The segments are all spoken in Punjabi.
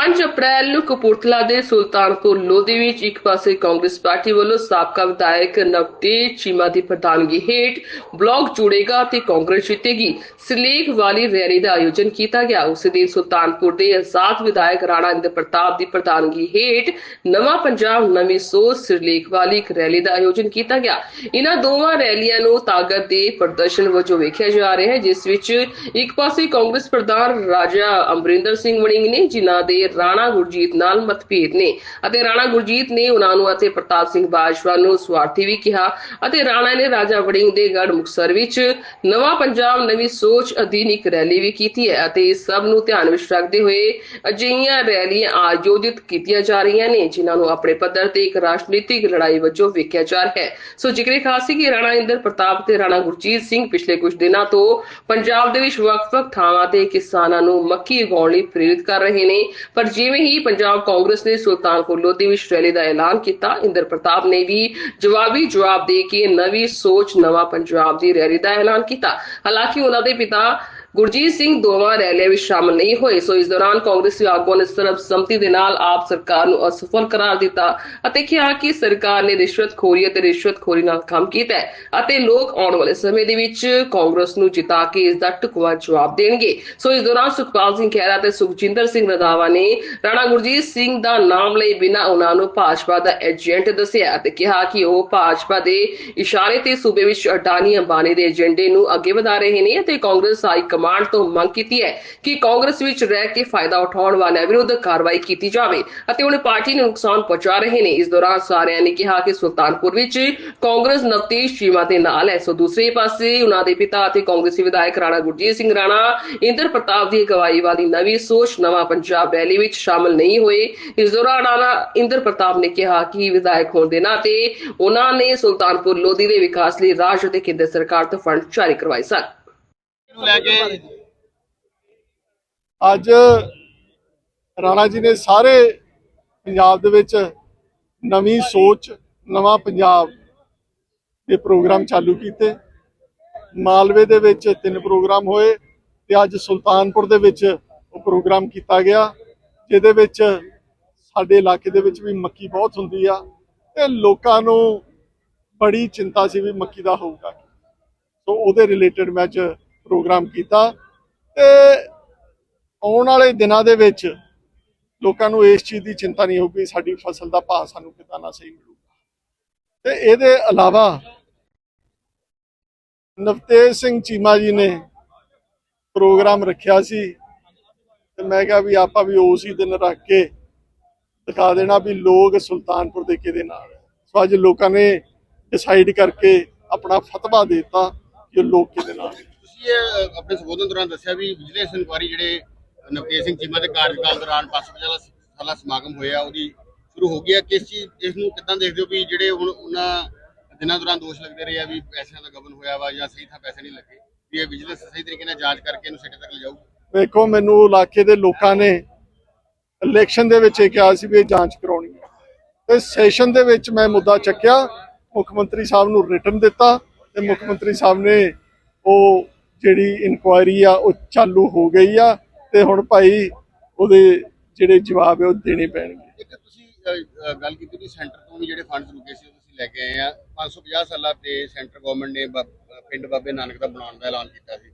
5 ਅਪ੍ਰੈਲ ਨੂੰ ਕਪੂਰਥਲਾ ਦੇ ਸੁਲਤਾਨਪੁਰ ਲੋਧੀ ਵਿੱਚ ਇੱਕ ਪਾਸੇ ਕਾਂਗਰਸ ਪਾਰਟੀ ਵੱਲੋਂ ਸਾਬਕਾ ਵਿਧਾਇਕ ਨਵਤੇਜ ਚੀਮਾ ਦੀ ਪ੍ਰਧਾਨਗੀ ਹੇਠ ਬਲਾਕ ਜੁੜੇਗਾ ਤੇ ਕਾਂਗਰਸ ਜਿੱਤੇਗੀ। ਸਲੇਖ ਵਾਲੀ ਰੈਲੀ ਦਾ ਆਯੋਜਨ ਕੀਤਾ ਗਿਆ। ਉਸੇ ਦਿਨ ਸੁਲਤਾਨਪੁਰ ਦੇ ਆਜ਼ਾਦ ਵਿਧਾਇਕ ਰਾਣਾ ਇੰਦਰ ਪ੍ਰਤਾਪ ਦੀ ਪ੍ਰਧਾਨਗੀ ਹੇਠ ਨਵਾਂ ਪੰਜਾਬ, ਨਵੀਂ ਸੋਚ ਸਿਰਲੇਖ ਵਾਲੀ ਇੱਕ ਰੈਲੀ ਦਾ ਆਯੋਜਨ ਕੀਤਾ ਗਿਆ। ਇਹਨਾਂ ਦੋਵਾਂ ਰੈਲੀਆਂ ਨੂੰ ਤਾਕਤ ਦੇ ਪ੍ਰਦਰਸ਼ਨ ਵਜੋਂ ਵੇਖਿਆ ਜਾ ਰਿਹਾ ਹੈ, ਜਿਸ ਵਿੱਚ ਇੱਕ ਪਾਸੇ ਕਾਂਗਰਸ ਪ੍ਰਧਾਨ ਰਾਜਾ ਅਮਰਿੰਦਰ ਸਿੰਘ ਵੜਿੰਗ ਨੇ, ਜਿਨ੍ਹਾਂ ਦੇ ਰਾਣਾ ਗੁਰਜੀਤ ਨਾਲ ਮਤਭੇਦ ਨੇ ਅਤੇ ਰਾਣਾ ਗੁਰਜੀਤ ਨੇ ਉਹਨਾਂ ਨੂੰ ਅਤੇ ਪ੍ਰਤਾਪ ਸਿੰਘ ਬਾਜਵਾ ਨੂੰ ਸਵਾਰਥੀ ਵੀ ਕਿਹਾ ਅਤੇ ਰਾਣਾ ਨੇ ਰਾਜਾ ਵੜਿੰਗ ਦੇ ਗੜ ਮੁਕਸਰ ਵਿੱਚ ਨਵਾਂ ਪੰਜਾਬ, ਨਵੀਂ ਸੋਚ ਅਧੀਨ ਇੱਕ ਰੈਲੀ ਵੀ ਕੀਤੀ ਹੈ ਅਤੇ ਇਸ ਸਭ ਨੂੰ ਧਿਆਨ ਵਿੱਚ ਰੱਖਦੇ ਹੋਏ ਅਜਿਹੀਆਂ ਰੈਲੀਆਂ ਆਯੋਜਿਤ ਕੀਤੀਆਂ ਜਾ ਰਹੀਆਂ ਨੇ, ਜਿਨ੍ਹਾਂ ਨੂੰ ਆਪਣੇ ਪੱਧਰ ਤੇ ਇੱਕ ਰਾਜਨੀਤਿਕ ਲੜਾਈ ਵਜੋਂ ਵੇਖਿਆ ਜਾ ਰਿਹਾ ਹੈ। ਸੋ ਜ਼ਿਕਰੇ ਖਾਸ ਸੀ ਕਿ ਰਾਣਾ ਇੰਦਰ ਪ੍ਰਤਾਪ ਤੇ ਰਾਣਾ ਗੁਰਜੀਤ ਸਿੰਘ ਪਿਛਲੇ ਕੁਝ ਦਿਨਾਂ ਤੋਂ ਪੰਜਾਬ ਦੇ ਵਿੱਚ ਵੱਖ-ਵੱਖ ਥਾਵਾਂ ਤੇ ਕਿਸਾਨਾਂ ਨੂੰ ਮੱਕੀ ਉਗਾਉਣ ਲਈ ਪ੍ਰੇਰਿਤ ਕਰ ਰਹੇ ਨੇ ਪਰ ਜਿਵੇਂ ਹੀ ਪੰਜਾਬ ਕਾਂਗਰਸ ਨੇ ਸੁਲਤਾਨਪੁਰ ਲੋਧੀ ਵਿੱਚ ਰੈਲੀ ਦਾ ਐਲਾਨ ਕੀਤਾ, ਇੰਦਰ ਪ੍ਰਤਾਪ ਨੇ ਵੀ ਜਵਾਬੀ ਜਵਾਬ ਦੇ ਕੇ ਨਵੀਂ ਸੋਚ, ਨਵਾਂ ਪੰਜਾਬ ਦੀ ਰੈਲੀ ਦਾ ਐਲਾਨ ਕੀਤਾ। ਹਾਲਾਂਕਿ ਉਹਨਾਂ ਦੇ ਪਿਤਾ ਗੁਰਜੀਤ ਸਿੰਘ ਦੋਵਾਂ ਰੈਲੀਆਂ ਵਿੱਚ ਸ਼ਾਮਲ ਨਹੀਂ ਹੋਏ, ਸੋ ਇਸ ਦੌਰਾਨ ਕਾਂਗਰਸੀ ਆਗੂਆਂ ਨੇ ਸਰਬਸੰਮਤੀ ਦੇ ਨਾਲ ਆਪ ਸਰਕਾਰ ਨੂੰ ਅਸਫਲ ਕਰਾਰ ਦਿੱਤਾ ਅਤੇ ਕਿਹਾ ਕਿ ਸਰਕਾਰ ਨੇ ਰਿਸ਼ਵਤਖੋਰੀ ਅਤੇ ਰਿਸ਼ਵਤਖੋਰੀ ਨਾਲ ਕੰਮ ਕੀਤਾ ਹੈ ਅਤੇ ਲੋਕ ਆਉਣ ਵਾਲੇ ਸਮੇਂ ਦੇ ਵਿੱਚ ਕਾਂਗਰਸ ਨੂੰ ਜਿਤਾ ਕੇ ਇਸ ਦਾ ਟੁਕਵਾ ਜਵਾਬ ਦੇਣਗੇ। ਸੋ ਇਸ ਦੌਰਾਨ ਸੁਖਪਾਲ ਸਿੰਘ ਖਹਿਰਾ ਤੇ ਸੁਖਜਿੰਦਰ ਸਿੰਘ ਰੰਧਾਵਾ ਨੇ ਰਾਣਾ ਗੁਰਜੀਤ ਸਿੰਘ ਦਾ ਨਾਮ ਲਈ ਬਿਨਾਂ ਉਹਨਾਂ ਨੂੰ ਭਾਜਪਾ ਦਾ ਏਜੰਟ ਦੱਸਿਆ ਅਤੇ ਕਿਹਾ ਕਿ ਉਹ ਭਾਜਪਾ ਦੇ ਇਸ਼ਾਰੇ ਤੇ ਸੂਬੇ ਵਿੱਚ ਅਡਾਨੀ ਅੰਬਾਨੀ ਦੇ ਏਜੰਡੇ ਨੂੰ ਅੱਗੇ ਵਧਾ ਰਹੇ ਨੇ ਅਤੇ ਕਾਂਗਰਸ ਹਾਈ ਕਮਾਂਡ ਤੋਂ ਮੰਗ ਕੀਤੀ ਹੈ ਕਿ ਕਾਂਗਰਸ ਵਿੱਚ ਰਹਿ ਕੇ ਫਾਇਦਾ ਉਠਾਉਣ ਵਾਲਿਆਂ ਵਿਰੁੱਧ ਕਾਰਵਾਈ ਕੀਤੀ ਜਾਵੇ ਅਤੇ ਉਹਨੇ ਪਾਰਟੀ ਨੂੰ ਨੁਕਸਾਨ ਪਹੁੰਚਾ ਰਹੇ ਨੇ। ਇਸ ਦੌਰਾਨ ਸਾਰਿਆਂ ਨੇ ਕਿਹਾ ਕਿ ਸੁਲਤਾਨਪੁਰ ਵਿੱਚ ਕਾਂਗਰਸ ਨਵਤੇਜ ਚੀਮਾ ਦੇ ਨਾਲ ਹੈ। ਸੋ ਦੂਸਰੇ ਪਾਸੇ ਉਹਨਾਂ ਦੇ ਪਿਤਾ ਅਤੇ ਕਾਂਗਰਸੀ ਵਿਧਾਇਕ ਰਾਣਾ ਗੁਰਜੀਤ ਸਿੰਘ ਰਾਣਾ, ਇੰਦਰ ਪ੍ਰਤਾਪ ਦੀ ਅਗਵਾਈ ਵਾਲੀ ਨਵੀਂ ਸੋਚ ਨਵਾਂ ਪੰਜਾਬ ਰੈਲੀ ਵਿੱਚ ਸ਼ਾਮਲ ਨਹੀਂ ਹੋਏ। ਇਸ ਦੌਰਾਨ ਰਾਣਾ ਇੰਦਰ ਪ੍ਰਤਾਪ ਨੇ ਕਿਹਾ ਕਿ ਵਿਧਾਇਕ ਹੋਣ ਦੇ ਨਾਤੇ ਉਹਨਾਂ ਨੇ ਸੁਲਤਾਨਪੁਰ ਲੋਧੀ ਦੇ ਵਿਕਾਸ ਲਈ ਰਾਜ ਅਤੇ ਕੇਂਦਰ ਸਰਕਾਰ ਤੋਂ ਫੰਡ ਜਾਰੀ ਕਰਵਾਏ ਸਨ। ਨੂੰ ਲੈ ਕੇ ਅੱਜ ਰਾਣਾ ਜੀ ਨੇ ਸਾਰੇ ਪੰਜਾਬ ਦੇ ਵਿੱਚ ਨਵੀਂ ਸੋਚ, ਨਵਾਂ ਪੰਜਾਬ ਦੇ ਪ੍ਰੋਗਰਾਮ ਚਾਲੂ ਕੀਤੇ। ਮਾਲਵੇ ਦੇ ਵਿੱਚ ਤਿੰਨ ਪ੍ਰੋਗਰਾਮ ਹੋਏ ਤੇ ਅੱਜ ਸੁਲਤਾਨਪੁਰ ਦੇ ਵਿੱਚ ਉਹ ਪ੍ਰੋਗਰਾਮ ਕੀਤਾ ਗਿਆ, ਜਿਹਦੇ ਵਿੱਚ ਸਾਡੇ ਇਲਾਕੇ ਦੇ ਵਿੱਚ ਵੀ ਮੱਕੀ ਬਹੁਤ ਹੁੰਦੀ ਆ ਤੇ ਲੋਕਾਂ ਨੂੰ ਬੜੀ ਚਿੰਤਾ ਸੀ ਵੀ ਮੱਕੀ ਦਾ ਹੋਊਗਾ ਸੋ ਉਹਦੇ ਰਿਲੇਟਡ ਮੈਂ ਅੱਜ ਪ੍ਰੋਗਰਾਮ ਕੀਤਾ ਤੇ ਆਉਣ ਵਾਲੇ ਦਿਨਾਂ ਦੇ ਵਿੱਚ ਲੋਕਾਂ ਨੂੰ ਇਸ ਚੀਜ਼ ਦੀ ਚਿੰਤਾ ਨਹੀਂ ਹੋਊਗੀ, ਸਾਡੀ ਫਸਲ ਦਾ ਭਾਅ ਸਾਨੂੰ ਕਿੱਦਾਂ ਨਾ ਸਹੀ ਮਿਲੂਗਾ। ਤੇ ਇਹਦੇ ਇਲਾਵਾ ਨਵਤੇਜ ਸਿੰਘ ਚੀਮਾ ਜੀ ਨੇ ਪ੍ਰੋਗਰਾਮ ਰੱਖਿਆ ਸੀ ਤੇ ਮੈਂ ਕਿਹਾ ਵੀ ਆਪਾਂ ਵੀ ਉਸ ਹੀ ਦਿਨ ਰੱਖ ਕੇ ਦਿਖਾ ਦੇਣਾ ਵੀ ਲੋਕ ਸੁਲਤਾਨਪੁਰ ਦੇ ਕਿਹਦੇ ਨਾਲ ਸੋ ਅੱਜ ਲੋਕਾਂ ਨੇ ਡਿਸਾਈਡ ਕਰਕੇ ਆਪਣਾ ਫਤਵਾ ਦੇ ਦਿੱਤਾ ਕਿ ਲੋਕ ਕਿਹਦੇ ਨਾਲ ਹੈ। ਆਪਣੇ ਸੰਬੋਧਨ ਦੌਰਾਨ ਦੱਸਿਆ ਵੀ ਵਿਜੀਲੈਂਸ ਇਨਕੁਆਰੀ ਜਿਹੜੇ ਨਵਤੇਜ ਸਿੰਘ ਚੀਮਾ ਦੇ ਕਾਰਜਕਾਲ ਦੌਰਾਨ 550 ਸਾਲਾ ਸਮਾਗਮ ਹੋਇਆ, ਉਹਦੀ ਸ਼ੁਰੂ ਹੋ ਗਿਆ ਕਿਸ ਚੀਜ਼ ਇਸ ਨੂੰ ਕਿੱਦਾਂ ਦੇਖਦੇ ਹੋ ਵੀ ਜਿਹੜੇ ਹੁਣ ਉਹਨਾਂ ਦਿਨਾਂ ਦੌਰਾਨ ਦੋਸ਼ ਲੱਗਦੇ ਰਹੇ ਆ ਵੀ ਪੈਸਿਆਂ ਦਾ ਗਬਨ ਹੋਇਆ ਵਾ ਜਾਂ ਸਹੀ ਥਾਂ ਪੈਸੇ ਨਹੀਂ ਲੱਗੇ, ਵੀ ਇਹ ਵਿਜੀਲੈਂਸ ਸਹੀ ਤਰੀਕੇ ਨਾਲ ਜਾਂਚ ਕਰਕੇ ਇਹਨੂੰ ਸਿੱਟੇ ਤੱਕ ਲਿਜਾਊਗੀ ਵੇਖੋ ਮੈਨੂੰ ਇਲਾਕੇ ਦੇ ਲੋਕਾਂ ਨੇ ਇਲੈਕਸ਼ਨ ਦੇ ਵਿੱਚ ਇਹ ਕਿਹਾ ਸੀ ਵੀ ਇਹ ਜਾਂਚ ਕਰਾਉਣੀ ਹੈ। ਤੇ ਸੈਸ਼ਨ ਦੇ ਵਿੱਚ ਮੈਂ ਮੁੱਦਾ ਚੱਕਿਆ, ਮੁੱਖ ਮੰਤਰੀ ਸਾਹਿਬ ਨੂੰ ਰਿਟਰਨ ਦਿੱਤਾ ਤੇ ਮੁੱਖ ਮੰਤਰੀ ਸਾਹਿਬ ਨੇ ਉਹ ਜਿਹੜੀ ਇਨਕੁਆਇਰੀ ਆ ਉਹ ਚਾਲੂ ਹੋ ਗਈ ਆ ਤੇ ਹੁਣ ਭਾਈ ਉਹਦੇ ਜਿਹੜੇ ਜਵਾਬ ਹੈ ਉਹ ਦੇਣੇ ਪੈਣਗੇ। ਇੱਕ ਤੁਸੀਂ ਅ, ਅ, ਗੱਲ ਕੀਤੀ ਵੀ ਸੈਂਟਰ ਤੋਂ ਵੀ ਜਿਹੜੇ ਫੰਡਸ ਰੁਕੇ ਸੀ ਉਹ ਤੁਸੀਂ ਲੈ ਕੇ ਆਏ ਆ। 550 ਸਾਲਾਂ ਤੇ ਸੈਂਟਰ ਗਵਰਨਮੈਂਟ ਨੇ ਪਿੰਡ ਬਾਬੇ ਨਾਨਕ ਦਾ ਬਣਾਉਣ ਦਾ ਐਲਾਨ ਕੀਤਾ ਸੀ।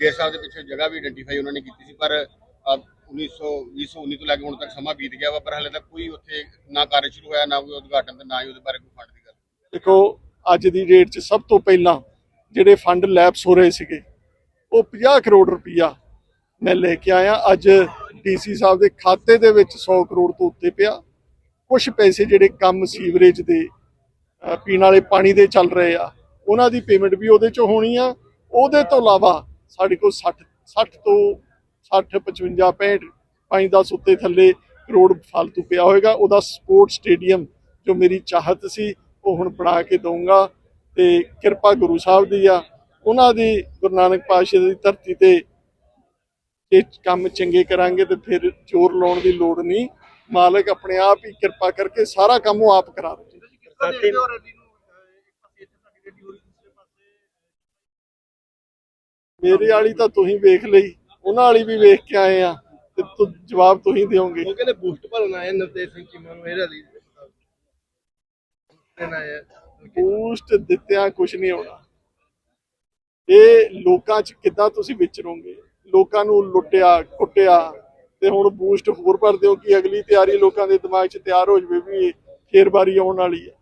ਫੇਰ ਸਾਹਿਬ ਦੇ ਪਿੱਛੇ ਜਗ੍ਹਾ ਵੀ ਆਇਡੈਂਟੀਫਾਈ ਉਹਨਾਂ ਨੇ ਕੀਤੀ ਸੀ ਪਰ ਅ, 1900 2019 ਤੋਂ ਲੈ ਕੇ ਹੁਣ ਤੱਕ ਸਮਾਂ ਬੀਤ ਗਿਆ ਵਾ ਪਰ ਹਾਲੇ ਤੱਕ ਕੋਈ ਉੱਥੇ ਨਾ ਕਾਰਜ ਸ਼ੁਰੂ ਹੋਇਆ ਨਾ ਕੋਈ ਉਦਘਾਟਨ ਤੇ ਨਾ ਹੀ ਉਹਦੇ ਬਾਰੇ ਕੋਈ ਫੰਡ ਦੀ ਗੱਲ। ਦੇਖੋ ਅੱਜ ਦੀ ਡੇਟ 'ਚ ਸਭ ਤੋਂ ਪਹਿਲਾਂ ਜਿਹੜੇ ਫੰਡ ਲੈਪਸ ਹੋ ਰਹੇ ਸੀਗੇ ਉਹ 50 ਕਰੋੜ ਰੁਪਈਆ ਮੈਂ ਲੈ ਕੇ ਆਇਆ। ਅੱਜ ਡੀਸੀ ਸਾਹਿਬ ਦੇ ਖਾਤੇ ਦੇ ਵਿੱਚ 100 ਕਰੋੜ ਤੋਂ ਉੱਤੇ ਪਿਆ। ਕੁਝ ਪੈਸੇ ਜਿਹੜੇ ਕੰਮ ਸੀਵਰੇਜ ਦੇ ਪੀਣ ਵਾਲੇ ਪਾਣੀ ਦੇ ਚੱਲ ਰਹੇ ਆ, ਉਹਨਾਂ ਦੀ ਪੇਮੈਂਟ ਵੀ ਉਹਦੇ 'ਚੋਂ ਹੋਣੀ ਆ। ਉਹਦੇ ਤੋਂ ਇਲਾਵਾ ਸਾਡੇ ਕੋਲ 60 60 ਤੋਂ 60 55 65 5 10 ਉੱਤੇ ਥੱਲੇ ਕਰੋੜ ਫालतू ਪਿਆ ਹੋਏਗਾ। ਉਹਦਾ ਸਪੋਰਟ ਸਟੇਡੀਅਮ ਜੋ ਮੇਰੀ ਚਾਹਤ ਸੀ, ਉਹ ਹੁਣ ਬਣਾ ਕੇ ਦਊਂਗਾ ਤੇ ਕਿਰਪਾ ਗੁਰੂ ਸਾਹਿਬ ਦੀ ਆ। ਉਹਨਾਂ ਦੀ ਗੁਰੂ ਨਾਨਕ ਪਾਤਸ਼ਾਹ ਦੀ ਧਰਤੀ ਤੇ ਇਹ ਕੰਮ ਚੰਗੇ ਕਰਾਂਗੇ ਤੇ ਫਿਰ ਜ਼ੋਰ ਲਾਉਣ ਦੀ ਲੋੜ ਨਹੀਂ। ਮਾਲਕ ਆਪਣੇ ਆਪ ਹੀ ਕਿਰਪਾ ਕਰਕੇ ਸਾਰਾ ਕੰਮ ਉਹ ਆਪ ਕਰਾ ਦੇ ਮੇਰੇ ਵਾਲੀ ਤਾਂ ਤੁਸੀਂ ਵੇਖ ਲਈ ਉਹਨਾਂ ਵਾਲੀ ਵੀ ਵੇਖ ਕੇ ਆਏ ਆ ਤੇ ਤੁ ਜਵਾਬ ਤੁਸੀਂ ਦਿਓਗੇ। ਉਹ ਕਹਿੰਦੇ ਬੂਸਟ ਭਰਨ ਆਏ ਨਵਤੇਜ ਸਿੰਘ ਚੀਮਾ ਨੂੰ ਇਹ ਰੈਲੀ ਦੇਣ ਆਏ ਆ। ਬੂਸਟ ਦਿੱਤਿਆਂ ਕੁਝ ਨਹੀਂ ਹੋਣਾ। ਇਹ ਲੋਕਾਂ 'ਚ ਕਿੱਦਾਂ ਤੁਸੀਂ ਵਿਚਰੋਗੇ? ਲੋਕਾਂ ਨੂੰ ਲੁੱਟਿਆ ਕੁੱਟਿਆ ਤੇ ਹੁਣ ਬੂਸਟ ਹੋਰ ਭਰ ਦਿਓ ਕਿ ਅਗਲੀ ਤਿਆਰੀ ਲੋਕਾਂ ਦੇ ਦਿਮਾਗ 'ਚ ਤਿਆਰ ਹੋ ਜਵੇ ਵੀ ਫੇਰ ਵਾਰੀ ਆਉਣ ਵਾਲੀ ਹੈ।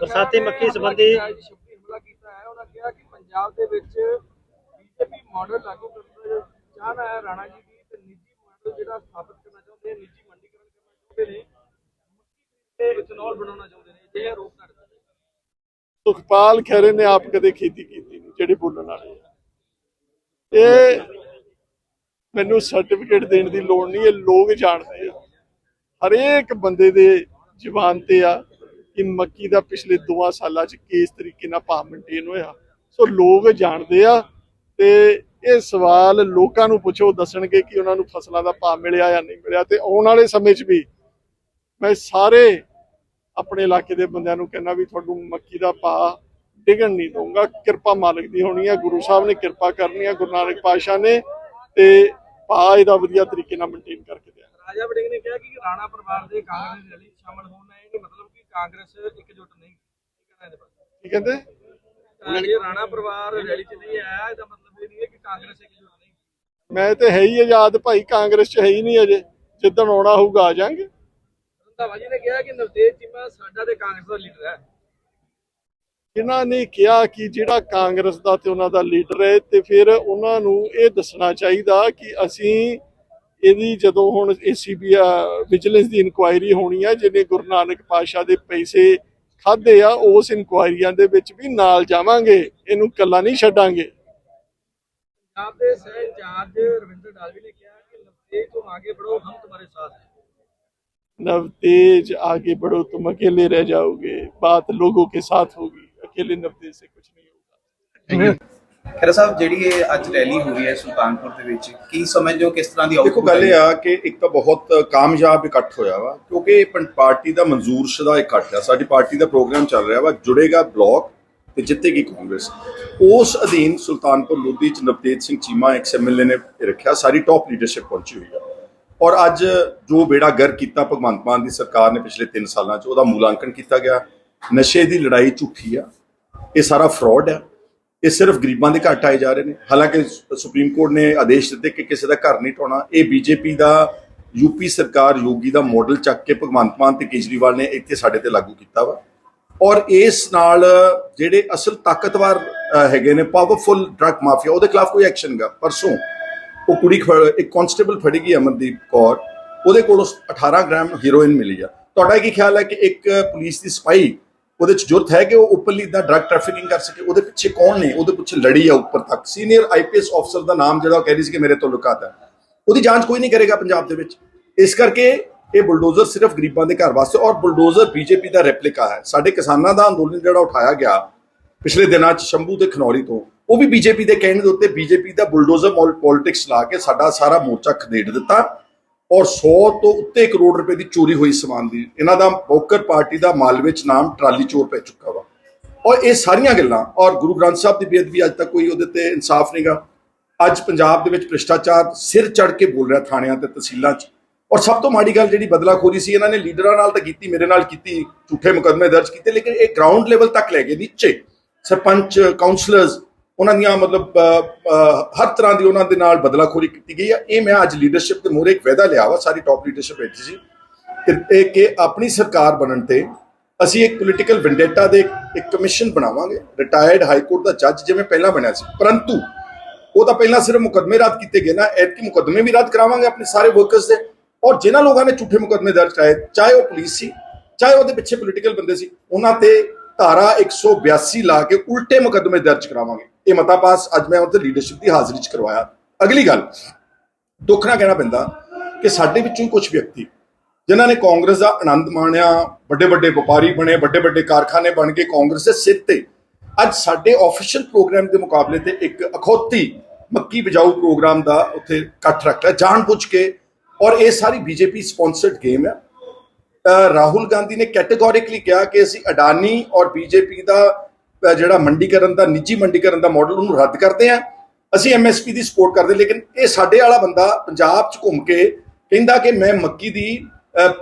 ਬਰਸਾਤੀ ਮੱਖੀ ਸੰਬੰਧੀ ਸ਼ਬਦੀ ਹਮਲਾ ਕੀਤਾ ਹੈ ਉਹਨਾਂ ਕਿਹਾ ਕਿ ਪੰਜਾਬ ਦੇ ਵਿੱਚ ਬੀਜੇਪੀ ਮਾਡਲ ਲਾਗੂ ਕਰਨ ਦਾ ਚਾਹਨਾ ਹੈ ਰਾਣਾ ਜੀ ਦੀ ਤੇ ਨਿੱਜੀ ਮਾਡਲ ਜਿਹੜਾ ਸਥਾਪਿਤ ਕਰਨਾ ਚਾਹੁੰਦੇ ਨੇ ਨਿੱਜੀ ਮੰਡੀਕਰਨ ਕਰਨਾ ਚਾਹੁੰਦੇ ਨੇ ਤੇ ਇਥਨੋਲ ਬਣਾਉਣਾ ਚਾਹੁੰਦੇ ਨੇ ਇਹ ਆਰੋਪ ਕਰਦੇ ਨੇ ਸੁਖਪਾਲ ਖਹਿਰੇ ਨੇ ਆਪ ਕਦੇ ਖੇਤੀ ਕੀਤੀ ਜਿਹੜੇ ਬੋਲਣ ਵਾਲੇ ਆ। ਇਹ ਮੈਨੂੰ ਸਰਟੀਫਿਕੇਟ ਦੇਣ ਦੀ ਲੋੜ ਨਹੀਂ, ਇਹ ਲੋਕ ਜਾਣਦੇ ਆ। ਹਰੇਕ ਬੰਦੇ ਦੇ ਜ਼ੁਬਾਨ ਤੇ ਆ ਕਿ ਮੱਕੀ ਦਾ ਪਿਛਲੇ 2 ਸਾਲਾਂ 'ਚ ਕਿਸ ਤਰੀਕੇ ਨਾਲ ਭਾਅ ਮੇਨਟੇਨ ਹੋਇਆ। ਸੋ ਲੋਕ ਜਾਣਦੇ ਆ ਤੇ ਇਹ ਸਵਾਲ ਲੋਕਾਂ ਨੂੰ ਪੁੱਛੋ, ਦੱਸਣਗੇ ਕਿ ਉਹਨਾਂ ਨੂੰ ਫਸਲਾਂ ਦਾ ਭਾਅ ਮਿਲਿਆ ਜਾਂ ਨਹੀਂ ਮਿਲਿਆ। ਤੇ ਆਉਣ ਵਾਲੇ ਸਮੇਂ 'ਚ ਵੀ ਮੈਂ ਸਾਰੇ ਆਪਣੇ ਇਲਾਕੇ ਦੇ ਬੰਦਿਆਂ ਨੂੰ ਕਹਿੰਦਾ ਵੀ ਤੁਹਾਨੂੰ ਮੱਕੀ ਦਾ ਭਾਅ ਡਿਗਣ ਨਹੀਂ ਦਊਂਗਾ। ਕਿਰਪਾ ਮਾਲਕ ਦੀ ਹੋਣੀ ਹੈ ਗੁਰੂ ਸਾਹਿਬ ਨੇ ਕਿਰਪਾ ਕਰਨੀ ਹੈ ਗੁਰੂ ਨਾਨਕ ਪਾਤਸ਼ਾਹ ਨੇ ਤੇ ਭਾਅ ਇਹਦਾ ਵਧੀਆ ਤਰੀਕੇ ਨਾਲ ਮੇਨਟੇਨ ਕਰਕੇ ਦਿਆ। ਰਾਜਾ ਵੜਿੰਗ ਨੇ ਕਿਹਾ ਕਿ ਰਾਣਾ ਪਰਿਵਾਰ ਦੇ ਕਾਂਗਰਸ ਦੀ ਰੈਲੀ ਸ਼ਾਮਲ ਹੋਣਾ ਇਹ ਮਤਲਬ ਕਿ ਕਾਂਗਰਸ ਇਕਜੁੱਟ ਨਹੀਂ ਕੀ ਕਹਿੰਦੇ? ਜੇ ਰਾਣਾ ਪਰਿਵਾਰ ਰੈਲੀ 'ਚ ਨਹੀਂ ਆਇਆ ਇਹਦਾ ਮਤਲਬ ਇਹ ਨਹੀਂ ਹੈ ਕਿ ਕਾਂਗਰਸ ਇਕਜੁੱਟ ਨਹੀਂ। ਮੈਂ ਤੇ ਹੈ ਹੀ ਆਜ਼ਾਦ ਭਾਈ ਕਾਂਗਰਸ ਚ ਹੈ ਹੀ ਨਹੀਂ ਅਜੇ। ਜਿੱਦਣ ਆਉਣਾ ਹੋਊਗਾ ਆ ਜਾਾਂਗੇ। ਰੰਧਾਵਾ ਜੀ ਨੇ ਕਿਹਾ ਕਿ ਨਵਤੇਜ ਚੀਮਾ ਸਾਡਾ ਤੇ ਕਾਂਗਰਸ ਦਾ ਲੀਡਰ ਹੈ। ਇਹਨਾਂ ਨੇ ਕਿਹਾ ਕਿ ਜਿਹੜਾ ਕਾਂਗਰਸ ਦਾ ਤੇ ਉਹਨਾਂ ਦਾ ਲੀਡਰ ਹੈ ਤੇ ਫਿਰ ਉਹਨਾਂ ਨੂੰ ਇਹ ਦੱਸਣਾ ਚਾਹੀਦਾ ਕਿ ਅਸੀਂ ਇਹਦੀ ਜਦੋਂ ਹੁਣ ਏਸੀਬੀ ਵਿਜੀਲੈਂਸ ਦੀ ਇਨਕੁਆਇਰੀ ਹੋਣੀ ਹੈ ਜਿਹਨੇ ਗੁਰੂ ਨਾਨਕ ਪਾਸ਼ਾ ਦੇ ਪੈਸੇ ਖਾਦੇ ਆ ਉਸ ਇਨਕੁਆਇਰੀਆਂ ਦੇ ਵਿੱਚ ਵੀ ਨਾਲ ਜਾਵਾਂਗੇ। ਇਹਨੂੰ ਕੱਲਾ ਨਹੀਂ ਛੱਡਾਂਗੇ। ਨਵਤੇਜ ਆਗੇ ਬੜੋ ਤੁਮ ਅਕੇਲੇ ਰਹਿ ਜਾਓਗੇ ਬਾਤ ਲੋਗੋ ਕੇ ਸਾਥ ਹੋਗੀ। अकेले नवतेज से कुछ नहीं होगा ਖੈਰ ਸਾਹਿਬ ਜਿਹੜੀ ਇਹ ਅੱਜ ਰੈਲੀ ਹੋ ਰਹੀ ਹੈ ਸੁਲਤਾਨਪੁਰ ਦੇ ਵਿੱਚ ਕੀ ਸਮਝਦੇ ਹੋ ਕਿਸ ਤਰ੍ਹਾਂ ਦੀ ਦੇਖੋ output ਗੱਲ ਇਹ ਆਈ? ਆ ਕਿ ਇੱਕ ਤਾਂ ਬਹੁਤ ਕਾਮਯਾਬ ਇਕੱਠ ਹੋਇਆ ਵਾ ਕਿਉਂਕਿ ਇਹ ਪੰ- ਪਾਰਟੀ ਦਾ ਮਨਜ਼ੂਰ ਸ਼ੁਦਾ ਇਕੱਠ ਆ ਸਾਡੀ ਪਾਰਟੀ ਦਾ ਪ੍ਰੋਗਰਾਮ ਚੱਲ ਰਿਹਾ ਵਾ ਜੁੜੇਗਾ ਬਲਾਕ ਤੇ ਜਿੱਤੇਗੀ ਕਾਂਗਰਸ ਉਸ ਅਧੀਨ ਸੁਲਤਾਨਪੁਰ ਲੋਧੀ ਚ ਨਵਤੇਜ ਸਿੰਘ ਚੀਮਾ ਐਕਸ ਐਮਐਲਏ ਨੇ ਰੱਖਿਆ ਸਾਰੀ ਟੌਪ ਲੀਡਰਸ਼ਿਪ ਪਹੁੰਚੀ ਹੋਈ ਆ ਔਰ ਅੱਜ ਜੋ ਬੇੜਾ ਗਰ ਕੀਤਾ ਭਗਵੰਤ ਮਾਨ ਦੀ ਸਰਕਾਰ ਨੇ ਪਿਛਲੇ 3 ਸਾਲਾਂ ਚ ਉਹਦਾ ਮੂਲਾਂਕਣ ਕੀਤਾ ਗਿਆ ਨਸ਼ੇ ਦੀ ਲੜਾਈ ਝੂਠੀ ਆ ਇਹ ਸਾਰਾ ਫਰਾਡ ਹੈ। ਇਹ ਸਿਰਫ ਗਰੀਬਾਂ ਦੇ ਘਰ ਆਏ ਜਾ ਰਹੇ ਨੇ। ਹਾਲਾਂਕਿ ਸੁਪਰੀਮ ਕੋਰਟ ਨੇ ਆਦੇਸ਼ ਦਿੱਤੇ ਕਿ ਕਿਸੇ ਦਾ ਘਰ ਨਹੀਂ ਢਾਉਣਾ। ਇਹ ਬੀਜੇਪੀ ਦਾ, ਯੂਪੀ ਸਰਕਾਰ ਯੋਗੀ ਦਾ ਮਾਡਲ ਚੱਕ ਕੇ ਭਗਵੰਤ ਮਾਨ ਤੇ ਕੇਜਰੀਵਾਲ ਨੇ ਇੱਥੇ ਸਾਡੇ ਤੇ ਲਾਗੂ ਕੀਤਾ ਵਾ। ਔਰ ਇਸ ਨਾਲ ਜਿਹੜੇ ਅਸਲ ਤਾਕਤਵਰ ਹੈਗੇ ਨੇ ਪਾਵਰਫੁਲ ਡਰੱਗ ਮਾਫੀਆ ਉਹਦੇ ਖਿਲਾਫ ਕੋਈ ਐਕਸ਼ਨ ਗਾ। ਪਰਸੋਂ ਉਹ ਕੁੜੀ ਫੜ- ਇੱਕ ਕਾਂਸਟੇਬਲ ਫੜੀ ਗਈ ਅਮਨਦੀਪ ਕੌਰ। ਉਹਦੇ ਕੋਲੋਂ 18 ਗ੍ਰਾਮ ਹੀਰੋਇਨ ਮਿਲੀ ਆ। ਤੁਹਾਡਾ ਕੀ ਖਿਆਲ ਹੈ ਕਿ ਇੱਕ ਪੁਲਿਸ ਦੀ ਸਿਪਾਹੀ ਉਹਦੇ ਚ ਜੁਰਤ ਹੈ ਕਿ ਉਹ ਉੱਪਰਲੀ ਦਾ ਡਰੱਗ ਟ੍ਰੈਫਿਕਿੰਗ ਕਰ ਸਕੇ। ਉਹਦੇ ਪਿੱਛੇ ਕੌਣ ਨੇ? ਉਹਦੇ ਪਿੱਛੇ ਲੜੀ ਆ ਉੱਪਰ ਤੱਕ। ਸੀਨੀਅਰ ਆਈਪੀਐਸ ਅਫਸਰ ਦਾ ਨਾਮ ਜਿਹੜਾ ਉਹ ਕਹਿ ਰਹੀ ਸੀ ਕਿ ਮੇਰੇ ਤੋਂ ਲੁਕਾਤਾ ਹੈ ਉਹਦੀ ਜਾਂਚ ਕੋਈ ਨਹੀਂ ਕਰੇਗਾ ਪੰਜਾਬ ਦੇ ਵਿੱਚ। ਇਸ ਕਰਕੇ ਇਹ ਬੁਲਡੋਜ਼ਰ ਸਿਰਫ ਗਰੀਬਾਂ ਦੇ ਘਰ ਵਾਸਤੇ ਔਰ ਬੁਲਡੋਜ਼ਰ ਬੀਜੇਪੀ ਦਾ ਰੈਪਲਿਕਾ ਹੈ। ਸਾਡੇ ਕਿਸਾਨਾਂ ਦਾ ਅੰਦੋਲਨ ਜਿਹੜਾ ਉਠਾਇਆ ਗਿਆ ਪਿਛਲੇ ਦਿਨਾਂ 'ਚ ਸ਼ੰਭੂ ਤੇ ਖਨੌਰੀ ਤੋਂ, ਉਹ ਵੀ ਬੀਜੇਪੀ ਦੇ ਕਹਿਣ ਦੇ ਉੱਤੇ ਬੀਜੇਪੀ ਦਾ ਬੁਲਡੋਜ਼ਰ ਪੋਲਿਟਿਕਸ ਲਾ ਕੇ ਸਾਡਾ ਸਾਰਾ ਮੋਰਚਾ ਖਦੇੜ ਦਿੱਤਾ। ਔਰ 100 ਤੋਂ ਉੱਤੇ ਕਰੋੜ ਰੁਪਏ ਦੀ ਚੋਰੀ ਹੋਈ ਸਮਾਨ ਦੀ। ਇਹਨਾਂ ਦਾ ਬੋਕਰ ਪਾਰਟੀ ਦਾ ਮਾਲਵੇ 'ਚ ਨਾਮ ਟਰਾਲੀ ਚੋਰ ਪੈ ਚੁੱਕਾ ਵਾ। ਔਰ ਇਹ ਸਾਰੀਆਂ ਗੱਲਾਂ, ਔਰ ਗੁਰੂ ਗ੍ਰੰਥ ਸਾਹਿਬ ਦੀ ਬੇਅਦਬੀ ਅੱਜ ਤੱਕ ਕੋਈ ਉਹਦੇ ਤੇ ਇਨਸਾਫ ਨਹੀਂਗਾ। ਅੱਜ ਪੰਜਾਬ ਦੇ ਵਿੱਚ ਭ੍ਰਿਸ਼ਟਾਚਾਰ ਸਿਰ ਚੜ ਕੇ ਬੋਲ ਰਿਹਾ ਥਾਣਿਆਂ ਤੇ, ਤਹਿਸੀਲਾਂ 'ਚ। ਔਰ ਸਭ ਤੋਂ ਮਾੜੀ ਗੱਲ ਜਿਹੜੀ ਬਦਲਾਖੋਰੀ ਸੀ, ਇਹਨਾਂ ਨੇ ਲੀਡਰਾਂ ਨਾਲ ਤਾਂ ਕੀਤੀ, ਮੇਰੇ ਨਾਲ ਕੀਤੀ, ਝੂਠੇ ਮੁਕੱਦਮੇ ਦਰਜ ਕੀਤੇ, ਲੇਕਿਨ ਇਹ ਗਰਾਊਂਡ ਲੈਵਲ ਤੱਕ ਲੈ ਗਏ ਨੀਚੇ। ਸਰਪੰਚ ਕਾਉਂਸਲਰਸ ਉਹਨਾਂ ਦੀਆਂ ਮਤਲਬ ਹਰ ਤਰ੍ਹਾਂ ਦੀ ਉਹਨਾਂ ਦੇ ਨਾਲ ਬਦਲਾਖੋਰੀ ਕੀਤੀ ਗਈ ਆ। ਇਹ ਮੈਂ ਅੱਜ ਲੀਡਰਸ਼ਿਪ ਦੇ ਮੂਹਰੇ ਇੱਕ ਵਾਅਦਾ ਲਿਆ ਵਾ, ਸਾਰੀ ਟਾਪ ਲੀਡਰਸ਼ਿਪ ਵਿੱਚ ਸੀ ਕਿ ਇਹ ਕਿ ਆਪਣੀ ਸਰਕਾਰ ਬਣਨ ਤੇ ਅਸੀਂ ਇੱਕ ਪੋਲੀਟੀਕਲ ਵੈਂਡੇਟਾ ਦੇ ਇੱਕ ਕਮਿਸ਼ਨ ਬਣਾਵਾਂਗੇ। ਰਿਟਾਇਰਡ ਹਾਈ ਕੋਰਟ ਦਾ ਜੱਜ ਜਿਵੇਂ ਪਹਿਲਾਂ ਬਣਿਆ ਸੀ। ਪਰੰਤੂ ਉਹ ਤਾਂ ਪਹਿਲਾਂ ਸਿਰਫ ਮੁਕੱਦਮੇ ਰੱਦ ਕੀਤੇ ਗਏ ਨਾ, ਐਤਕੀ ਮੁਕੱਦਮੇ ਵੀ ਰੱਦ ਕਰਾਵਾਂਗੇ ਆਪਣੇ ਸਾਰੇ ਵਰਕਰਸ ਦੇ। ਔਰ ਜਿਨ੍ਹਾਂ ਲੋਕਾਂ ਨੇ ਝੂਠੇ ਮੁਕੱਦਮੇ ਦਰਜ ਕਰਾਏ, ਚਾਹੇ ਉਹ ਪੁਲਿਸ ਸੀ, ਚਾਹੇ ਉਹਦੇ ਪਿੱਛੇ ਪੋਲੀਟੀਕਲ ਬੰਦੇ ਸੀ, ਉਹਨਾਂ ਤੇ ਧਾਰਾ 182 ਲਾ ਕੇ ਉਲਟੇ ਮੁਕੱਦਮੇ ਦਰਜ ਕਰਾਵਾਂਗੇ। ਇਹ ਮਤਾ ਪਾਸ ਅੱਜ ਮੈਂ ਉਹਦੇ ਲੀਡਰਸ਼ਿਪ ਦੀ ਹਾਜ਼ਰੀ 'ਚ ਕਰਵਾਇਆ। ਅਗਲੀ ਗੱਲ, ਦੁੱਖ ਨਾਲ ਕਹਿਣਾ ਪੈਂਦਾ ਕਿ ਸਾਡੇ ਵਿੱਚੋਂ ਕੁਝ ਵਿਅਕਤੀ ਜਿਨ੍ਹਾਂ ਨੇ ਕਾਂਗਰਸ ਦਾ ਆਨੰਦ ਮਾਣਿਆ ਵੱਡੇ ਵੱਡੇ ਵਪਾਰੀ ਬਣੇ ਵੱਡੇ ਵੱਡੇ ਕਾਰਖਾਨੇ ਬਣ ਕੇ ਕਾਂਗਰਸ ਦੇ ਸਿਰ ਤੇ, ਅੱਜ ਸਾਡੇ ਆਫੀਸ਼ੀਅਲ ਪ੍ਰੋਗਰਾਮ ਦੇ ਮੁਕਾਬਲੇ ਤੇ ਇੱਕ ਅਖੌਤੀ ਮੱਕੀ ਬਜਾਊ ਪ੍ਰੋਗਰਾਮ ਦਾ ਉੱਥੇ ਇਕੱਠ ਰੱਖਿਆ। ਜਾਣ ਪੁੱਛ ਕੇ, ਔਰ ਇਹ ਸਾਰੀ ਬੀਜੇਪੀ ਸਪਾਂਸਰਡ ਗੇਮ ਹੈ ਰਾਹੁਲ ਗਾਂਧੀ ਨੇ ਕੈਟੇਗੋਰਿਕਲੀ ਕਿਹਾ ਕਿ ਅਸੀਂ ਅਡਾਨੀ ਔਰ ਬੀਜੇਪੀ ਦਾ ਜਿਹੜਾ ਮੰਡੀਕਰਨ ਦਾ, ਨਿੱਜੀ ਮੰਡੀਕਰਨ ਦਾ ਮਾਡਲ ਉਹਨੂੰ ਰੱਦ ਕਰਦੇ ਹਾਂ। ਅਸੀਂ ਐਮਐਸਪੀ ਦੀ ਸਪੋਰਟ ਕਰਦੇ ਲੇਕਿਨ ਇਹ ਸਾਡੇ ਵਾਲਾ ਬੰਦਾ ਪੰਜਾਬ 'ਚ ਘੁੰਮ ਕੇ ਕਹਿੰਦਾ ਕਿ ਮੈਂ ਮੱਕੀ ਦੀ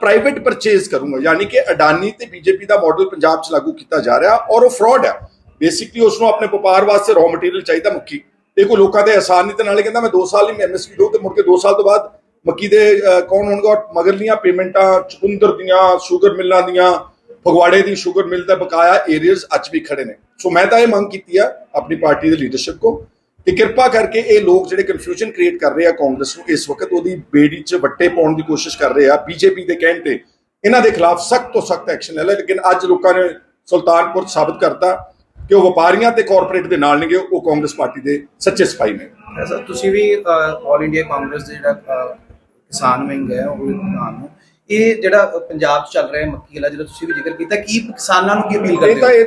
ਪ੍ਰਾਈਵੇਟ ਪਰਚੇਜ਼ ਕਰੂੰਗਾ, ਯਾਨੀ ਕਿ ਅਡਾਨੀ ਤੇ ਬੀਜੇਪੀ ਦਾ ਮਾਡਲ ਪੰਜਾਬ 'ਚ ਲਾਗੂ ਕੀਤਾ ਜਾ ਰਿਹਾ ਔਰ ਉਹ ਫਰਾਡ ਹੈ। ਬੇਸਿਕਲੀ ਉਸ ਨੂੰ ਆਪਣੇ ਵਪਾਰ ਵਾਸਤੇ ਰॉ ਮਟੀਰੀਅਲ ਚਾਹੀਦਾ ਮੱਕੀ ਇਹ ਕੋਈ ਲੋਕਾਂ ਦੇ ਆਸਾਨੀ ਨਹੀਂ ਤੇ ਨਾਲੇ ਕਹਿੰਦਾ ਮੈਂ 2 ਸਾਲ ਹੀ ਐਮਐਸਪੀ ਦੋ ਤੇ ਮੁੜ ਕੇ 2 ਸਾਲ ਤੋਂ ਬਾਅਦ ਮੱਕੀ ਦੇ ਕੌਣ ਹੋਣਗੇ? ਔਰ ਮਗਰਲੀਆਂ ਪੇਮੈਂਟਾਂ, ਚੁਕੰਦਰ ਦੀਆਂ, ਸ਼ੂਗਰ ਮਿੱਲਾਂ ਦੀਆਂ, ਫਗਵਾੜੇ ਦੀ ਸ਼ੂਗਰ ਮਿਲ ਦਾ ਬਕਾਇਆ ਏਰੀਆਜ਼ ਅੱਜ ਵੀ ਖੜੇ ਨੇ। ਸੋ ਮੈਂ ਤਾਂ ਇਹ ਮੰਗ ਕੀਤੀ ਆ ਆਪਣੀ ਪਾਰਟੀ ਦੇ ਲੀਡਰਸ਼ਿਪ ਕੋ ਕਿ ਕਿਰਪਾ ਕਰਕੇ ਇਹ ਲੋਕ ਜਿਹੜੇ ਕਨਫਿਊਜ਼ਨ ਕ੍ਰੀਏਟ ਕਰ ਰਹੇ ਆ ਕਾਂਗਰਸ ਨੂੰ, ਇਸ ਵਕਤ ਉਹਦੀ ਬੇੜੀ 'ਚ ਵੱਟੇ ਪਾਉਣ ਦੀ ਕੋਸ਼ਿਸ਼ ਕਰ ਰਹੇ ਆ ਬੀਜੇਪੀ ਦੇ ਕਹਿਣ ਤੇ। ਇਹਨਾਂ ਦੇ ਖਿਲਾਫ ਸਖਤ ਤੋਂ ਸਖਤ ਐਕਸ਼ਨ ਲੈ ਲੈ ਲੇਕਿਨ ਅੱਜ ਲੋਕਾਂ ਨੇ ਸੁਲਤਾਨਪੁਰ ਸਾਬਤ ਕਰਤਾ ਕਿ ਉਹ ਵਪਾਰੀਆਂ ਤੇ ਕਾਰਪੋਰੇਟ ਦੇ ਨਾਲ ਨੇਗੇ, ਉਹ ਕਾਂਗਰਸ ਪਾਰਟੀ ਦੇ ਸੱਚੇ ਸਿਪਾਹੀ ਨੇ। ਐਸਾ ਤੁਸੀਂ ਵੀ ਆਲ ਇੰਡੀਆ ਕਾਂਗਰਸ ਦੇ ਜਿਹੜਾ ਕਿਸਾਨ ਵਿੰਗ ਹੈ ਉਹ ਹੋ ਇਹ ਜਿਹੜਾ ਪੰਜਾਬ 'ਚ ਚੱਲ ਰਿਹਾ ਮੱਕੀ ਵਾਲਾ ਜਿਹੜਾ ਤੁਸੀਂ ਵੀ ਜ਼ਿਕਰ ਕੀਤਾ ਕੀ ਕਿਸਾਨਾਂ ਨੂੰ ਕੀ ਅਪੀਲ ਕਰਦੇ ਇਹ ਤਾਂ ਇਹ